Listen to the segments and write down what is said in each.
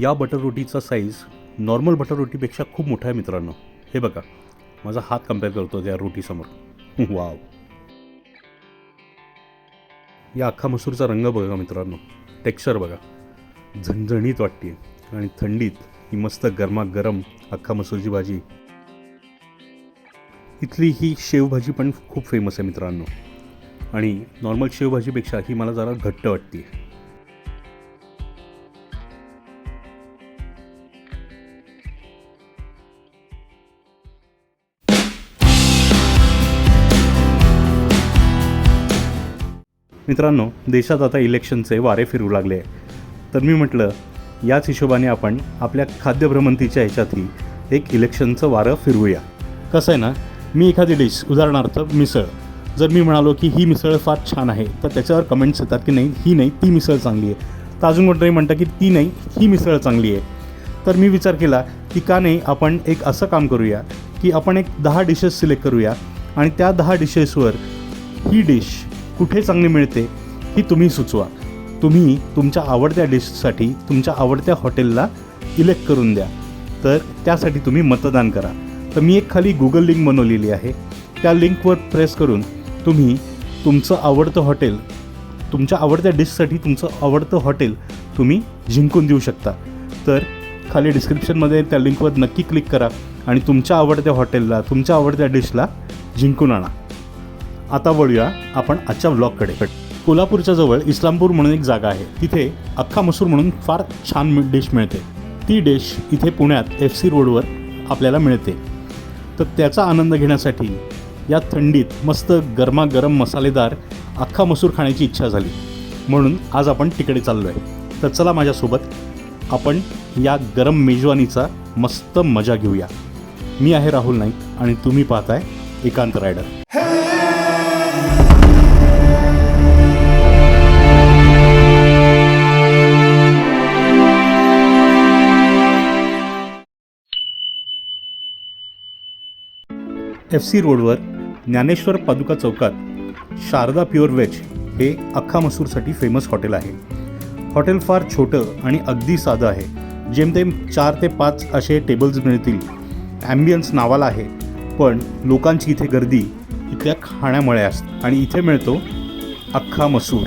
या बटर रोटीचा size normal butter रोटीपेक्षा खूप मोठा आहे मित्रांनो. हे बघा माझा हात कंपेअर करतो त्या रोटीसमोर. वाव. या अख्खा मसूरचा रंग बघा मित्रांनो. टेक्स्चर बघा. झणझणीत वाटते आणि थंडीत ही मस्त गरमागरम अख्खा मसूरची भाजी. इथली ही शेवभाजी पण खूप फेमस आहे मित्रांनो. आणि नॉर्मल शेवभाजीपेक्षा ही मला जरा घट्ट वाटते मित्रांनो देशात आता इलेक्शनचे वारे फिरू लागले. तर मी म्हटलं याच हिशोबाने आपण आपल्या खाद्यभ्रमंतीच्या ह्याच्यातही एक इलेक्शनचं वारं फिरवूया. कसं आहे ना मी एखादी डिश उदाहरणार्थ मिसळ. जर मी म्हणालो की ही मिसळ फार छान आहे तर त्याच्यावर कमेंट्स येतात की नाही ही नाही ती मिसळ चांगली आहे. तर अजून कोणतरी म्हणतं की ती नाही ही मिसळ चांगली आहे. तर मी विचार केला की का नाही आपण एक असं काम करूया की आपण एक दहा डिशेस सिलेक्ट करूया आणि त्या दहा डिशेसवर ही डिश कुठे चांगली मिळते ही तुम्ही सुचवा. तुम्ही तुमच्या आवडत्या डिशसाठी तुमच्या आवडत्या हॉटेलला इलेक्ट करून द्या. तर त्यासाठी तुम्ही मतदान करा. तर मी एक खाली गुगल लिंक बनवलेली आहे. त्या लिंकवर प्रेस करून तुम्ही तुमचं आवडतं हॉटेल तुमच्या आवडत्या डिशसाठी तुमचं आवडतं हॉटेल तुम्ही जिंकून देऊ शकता. तर खाली डिस्क्रिप्शनमध्ये त्या लिंकवर नक्की क्लिक करा आणि तुमच्या आवडत्या हॉटेलला तुमच्या आवडत्या डिशला जिंकून आणा. आता वळूया आपण आजच्या ब्लॉगकडे कोल्हापूरच्या जवळ इस्लामपूर म्हणून एक जागा आहे. तिथे अख्खा मसूर म्हणून फार छान डिश मिळते. ती डिश इथे पुण्यात एफ सी रोडवर आपल्याला मिळते. तर त्याचा आनंद घेण्यासाठी या थंडीत मस्त गरमागरम मसालेदार अख्खा मसूर खाण्याची इच्छा झाली. म्हणून आज आपण तिकडे चाललो आहे तर चला माझ्यासोबत आपण या गरम मेजवानीचा मस्त मजा घेऊया. मी आहे राहुल नाईक आणि तुम्ही पाहताय एकांत रायडर. एफ सी रोडवर ज्ञानेश्वर पादुका चौकात शारदा प्युअर व्हेज हे अख्खा मसूरसाठी फेमस हॉटेल आहे. हॉटेल फार छोटं आणि अगदी साधं आहे जेमतेम चार ते पाच असे टेबल्स मिळतील. ॲम्बियन्स नावाला आहे पण लोकांची इथे गर्दी इथल्या खाण्यामुळे असते आणि इथे मिळतो अख्खा मसूर.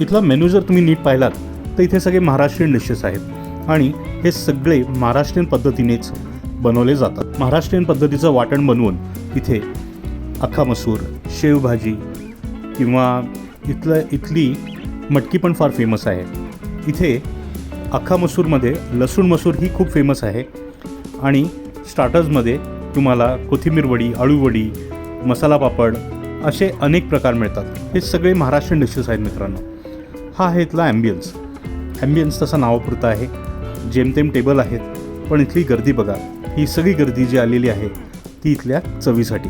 इथला मेनू जर तुम्ही नीट पाहिलात तर इथे सगळे महाराष्ट्रीयन डिशेस आहेत आणि हे सगळे महाराष्ट्रीयन पद्धतीनेच बनवले जातात. महाराष्ट्रीयन पद्धतीचं वाटण बनवून इथे अख्खा मसूर शेवभाजी किंवा इथलं इथली मटकी पण फार फेमस आहे. इथे अख्खा मसूरमध्ये लसूण मसूर ही खूप फेमस आहे. आणि स्टार्टर्समध्ये तुम्हाला कोथिंबीर वडी आळूवडी मसाला पापड असे अनेक प्रकार मिळतात. हे सगळे महाराष्ट्रीयन डिशेस आहेत मित्रांनो. हा आहे इथला ॲम्बियन्स ॲम्बियन्स तसा नावापुरता आहे. जेमतेम टेबल आहेत पण इथली गर्दी बघा. ही सगळी गर्दी जी आलेली आहे ही इथल्या चवीसाठी.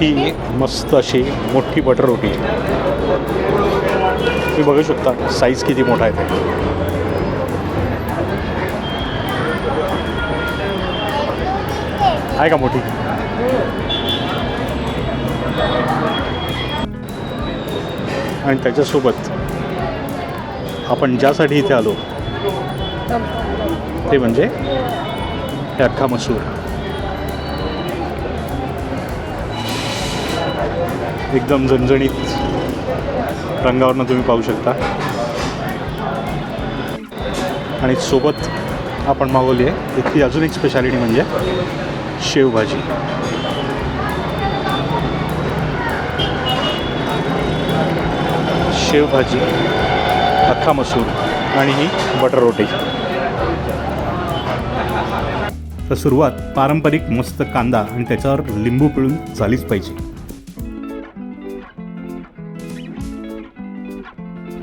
ही मस्त अशी मोठी बटर रोटी. तुम्ही बघू शकता साईज किती मोठा आहे ते. आहे का मोठी? आणि त्याच्यासोबत आपण ज्यासाठी इथे आलो ते म्हणजे हे अख्खा मसूर. एकदम झणझणीत रंगावरनं तुम्ही पाहू शकता. आणि सोबत आपण मागवली आहे इथली अजून एक स्पेशालिटी म्हणजे शेवभाजी. शेवभाजी अख्खा मसूर आणि ही बटर रोटी. तर सुरुवात पारंपरिक मस्त कांदा आणि त्याच्यावर लिंबू पिळून झालीच पाहिजे.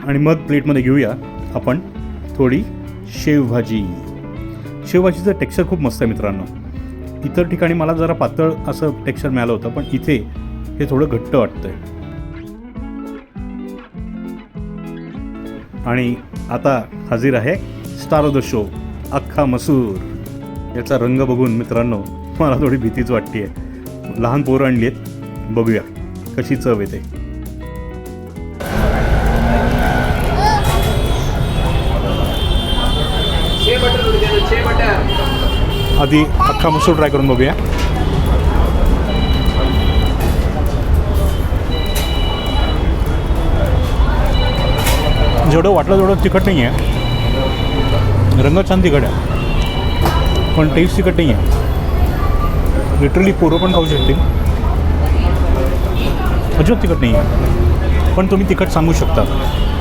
आणि मग प्लेटमध्ये घेऊया आपण थोडी शेवभाजी. शेवभाजीचं टेक्स्चर खूप मस्त आहे मित्रांनो. इतर ठिकाणी मला जरा पातळ असं टेक्स्चर मिळालं होतं पण इथे हे थोडं घट्ट वाटतं आहे आणि आता हजर आहे स्टार ऑफ द शो अख्खा मसूर. याचा रंग बघून मित्रांनो मला थोडी भीतीच वाटते आहे लहान पोरं आणली आहेत बघूया कशी चव येते. आधी अख्खा मसूर ट्राय करून बघूया. जेवढं वाटलं तेवढं तिखट नाही आहे. रंग छान तिखट आहे. पण टेस्ट तिखट नाही आहे. लिटरली पोरं पण खाऊ शकते अजिबात तिखट नाही आहे. पण तुम्ही तिखट सांगू शकता.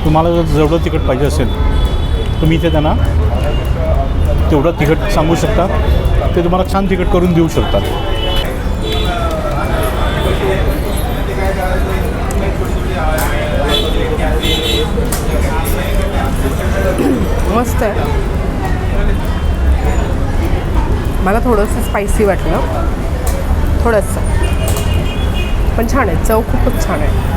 तुम्हाला जर जेवढं तिखट पाहिजे असेल तुम्ही इथे त्यांना तेवढं तिखट सांगू शकता. ते तुम्हाला छान तिखट करून देऊ शकतात. मस्त आहे. मला थोडंसं स्पायसी वाटलं. थोडंसं. पण छान आहे. चव खूपच छान आहे.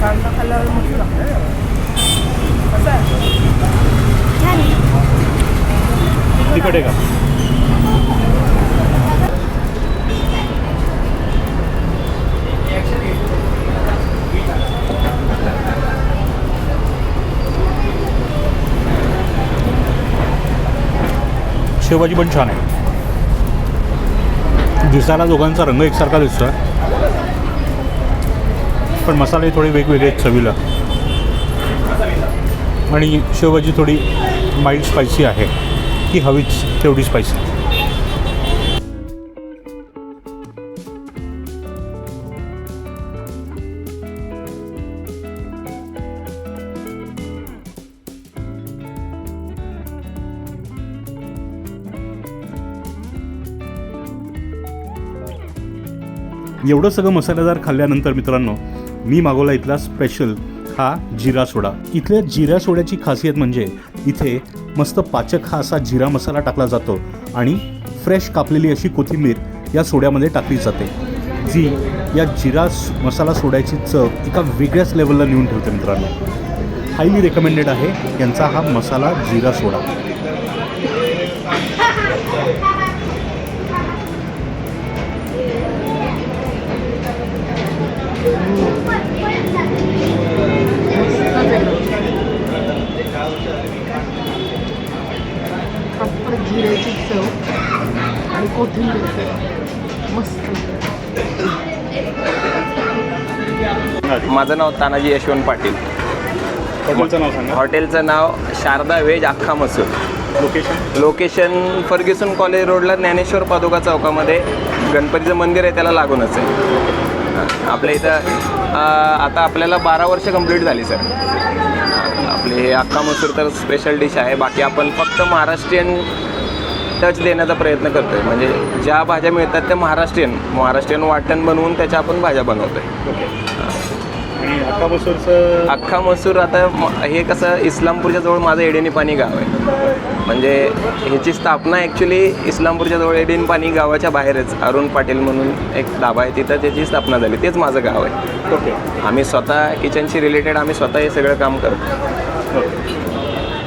कांदा खाल्ल्यावर मस्त लागतं ना. कसं आहे? तिखट आहे का? शेवभाजी पण छान आहे. दिसायला दोघांचा रंग एकसारखा दिसतो आहे पण मसाले थोडे वेगवेगळे आहेत चवीला. आणि शेवभाजी थोडी माइल्ड स्पायसी आहे. ती हवीच तेवढी स्पायसी एवढं सगळं मसालेदार खाल्ल्यानंतर मित्रांनो मी मागवला इथला स्पेशल हा जिरा सोडा. इथल्या जिरा सोड्याची खासियत म्हणजे इथे मस्त पाचक हा असा जिरा मसाला टाकला जातो आणि फ्रेश कापलेली अशी कोथिंबीर या सोड्यामध्ये टाकली जाते. जी या जिरा मसाला सोड्याची चव एका वेगळ्याच लेवलला नेऊन ठेवते मित्रांनो. हायली रेकमेंडेड आहे यांचा हा मसाला जिरा सोडा. माझं नाव तानाजी यशवंत पाटील. हॉटेलचं नाव सांगा. हॉटेलचं नाव शारदा वेज अख्खा मसूर. लोकेशन लोकेशन फर्ग्युसन कॉलेज रोडला ज्ञानेश्वर पादुका चौकामध्ये. गणपतीचं मंदिर आहे त्याला लागूनच आहे. आपल्या इथं आता आपल्याला बारा वर्ष कंप्लीट झाली सर आपले हे अख्खा मसूर तर स्पेशल डिश आहे. बाकी आपण फक्त महाराष्ट्रीयन टच देण्याचा प्रयत्न करतोय. म्हणजे ज्या भाज्या मिळतात त्या महाराष्ट्रीयन महाराष्ट्रीयन वाटण बनवून त्याच्या आपण भाज्या बनवतोय. अख्खा मसूर आता हे कसं इस्लामपूरच्या जवळ माझं एडेनी पाणी गाव आहे. म्हणजे ह्याची स्थापना ॲक्च्युली इस्लामपूरच्या जवळ एडेनी पाणी गावाच्या बाहेरच अरुण पाटील म्हणून एक दाबा आहे तिथं त्याची स्थापना झाली तेच माझं गाव आहे. ओके. आम्ही स्वतः किचनशी रिलेटेड आम्ही स्वतः हे सगळं काम करतो.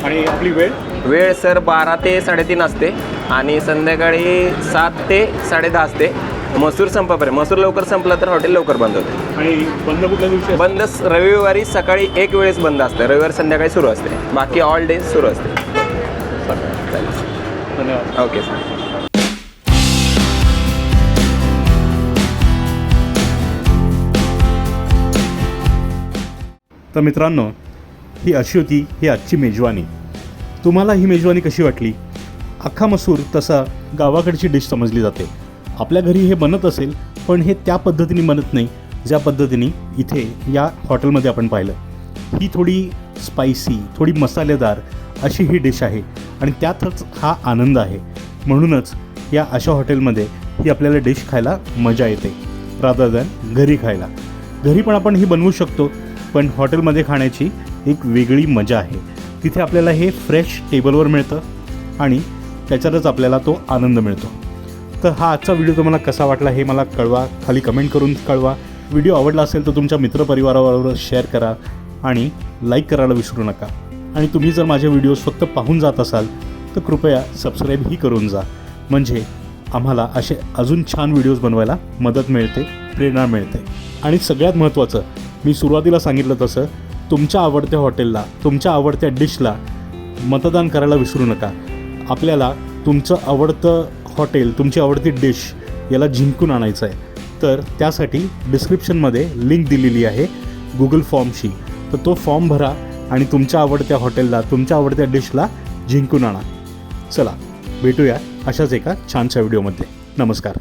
आणि आपली वेळ? वेळ सर बारा ते साडेतीन असते आणि संध्याकाळी सात ते साडेदहा असते. मसूर संपापर्यंत. मसूर लवकर संपला तर हॉटेल लवकर बंद होते. आणि बंद कुठल्या दिवशी असतं? बंद स- रविवारी सकाळी एक वेळेस बंद असते. रविवारी संध्याकाळी सुरू असते. बाकी ऑल डेज सुरू असते. चालेल धन्यवाद. ओके सर तर मित्रांनो ही अशी होती ही आजची मेजवानी. तुम्हाला ही मेजवानी कशी वाटली? अख्खा मसूर तसा गावाकडची डिश समजली जाते. आपल्या घरी हे बनत असेल पण हे त्या पद्धतीने बनत नाही ज्या पद्धतीने इथे या हॉटेलमध्ये आपण पाहिलं. ही थोडी स्पायसी थोडी मसालेदार अशी ही डिश आहे आणि त्यातच हा आनंद आहे. म्हणूनच या अशा हॉटेलमध्ये ही आपल्याला डिश खायला मजा येते रादर दॅन घरी खायला. घरी पण आपण ही बनवू शकतो पण हॉटेलमध्ये खाण्याची एक वेगळी मजा आहे. तिथे आपल्याला हे फ्रेश टेबलवर मिळतं आणि त्याच्यातच आपल्याला तो आनंद मिळतो. तर हा आजचा व्हिडिओ तुम्हाला कसा वाटला हे मला कळवा. खाली कमेंट करून कळवा. व्हिडिओ आवडला असेल तर तुमच्या मित्रपरिवाराबरोबर शेअर करा आणि लाईक करायला विसरू नका. आणि तुम्ही जर माझे व्हिडिओज फक्त पाहून जात असाल तर कृपया सबस्क्राईबही करून जा. म्हणजे आम्हाला असे अजून छान व्हिडिओज बनवायला मदत मिळते प्रेरणा मिळते. आणि सगळ्यात महत्त्वाचं मी सुरुवातीला सांगितलं तसं तुमच्या आवडत्या हॉटेलला तुमच्या आवडत्या डिशला मतदान करायला विसरू नका. आपल्याला तुमचं आवडतं हॉटेल तुमची आवडती डिश याला जिंकून आणायचं आहे. तर त्यासाठी डिस्क्रिप्शनमध्ये लिंक दिलेली आहे गुगल फॉर्मशी. तर तो फॉर्म भरा आणि तुमच्या आवडत्या हॉटेलला तुमच्या आवडत्या डिशला जिंकून आणा. चला भेटूया अशाच एका छानशा व्हिडिओमध्ये. नमस्कार.